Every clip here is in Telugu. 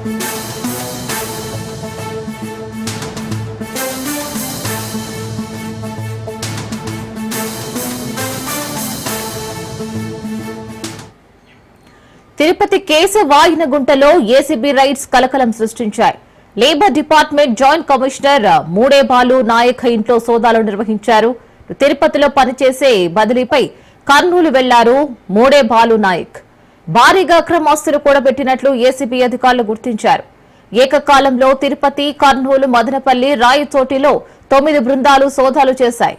తిరుపతి కేసు వాయినగుంటలో ఏసీబీ రైడ్స్ కలకలం సృష్టించాయి. లేబర్ డిపార్ట్మెంట్ జాయింట్ కమిషనర్ మూడేబాలు నాయక్ ఇంట్లో సోదాలు నిర్వహించారు. తిరుపతిలో పనిచేసే బదిలీపై కర్నూలు వెళ్ళారు మూడేబాలు నాయక్. భారీగా అక్రమాస్తులు కూడబెట్టినట్లు ఏసీబీ అధికారులు గుర్తించారు. ఏకకాలంలో తిరుపతి కర్నూలు మదనపల్లి రాయచోటిలో తొమ్మిది బృందాలు సోదాలు చేశాయి.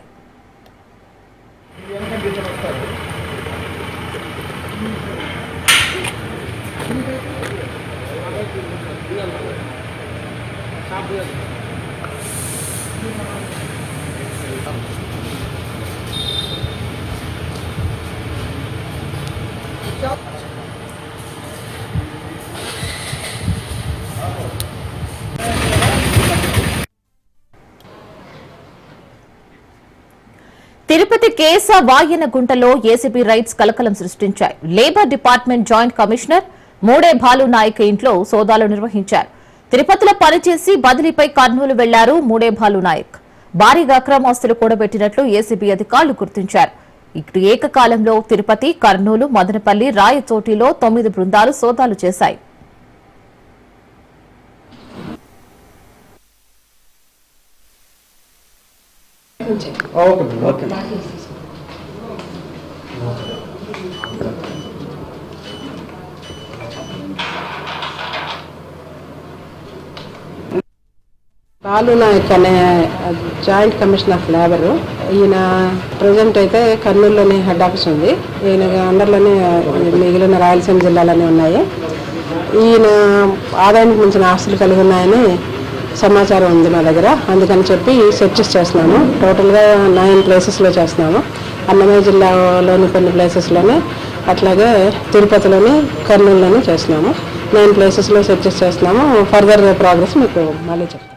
తిరుపతి కేశ వాయన గుంటలో ఏసీబీ రైట్స్ కలకలం సృష్టించాయి. లేబర్ డిపార్ట్మెంట్ జాయింట్ కమిషనర్ మూడే భాలు నాయక్ ఇంట్లో సోదాలు నిర్వహించారు. తిరుపతిలో పనిచేసి బదిలీపై కర్నూలు వెళ్ళారు మూడే భాలు నాయక్. భారీగా అక్రమాస్తులు కూడబెట్టినట్లు ఏసీబీ అధికారులు గుర్తించారు. ఇటు ఏకకాలంలో తిరుపతి కర్నూలు మదనపల్లి రాయచోటిలో తొమ్మిది బృందాలు సోదాలు చేశాయి. ఓకే. ఓకే బాలు నాయక్ అనే జాయింట్ కమిషన్ ఆఫ్ లేబర్. ఈయన ప్రజెంట్ అయితే కర్నూలులోనే హెడ్ ఆఫీస్ ఉంది. ఈయన అండర్లోనే మిగిలిన రాయలసీమ జిల్లాలోనే ఉన్నాయి. ఈయన ఆదాయానికి మించిన ఆస్తులు కలిగి ఉన్నాయని సమాచారం ఉంది మా దగ్గర. అందుకని చెప్పి సెర్చెస్ చేస్తున్నాము టోటల్గా నైన్ ప్లేసెస్లో చేస్తున్నాము అన్నమయ్య జిల్లాలోని కొన్ని ప్లేసెస్లోనే అట్లాగే తిరుపతిలోని కర్నూలులోనే చేస్తున్నాము నైన్ ప్లేసెస్లో సెర్చెస్ చేస్తున్నాము. ఫర్దర్ ప్రోగ్రెస్ మీకు మళ్ళీ చెప్తాను.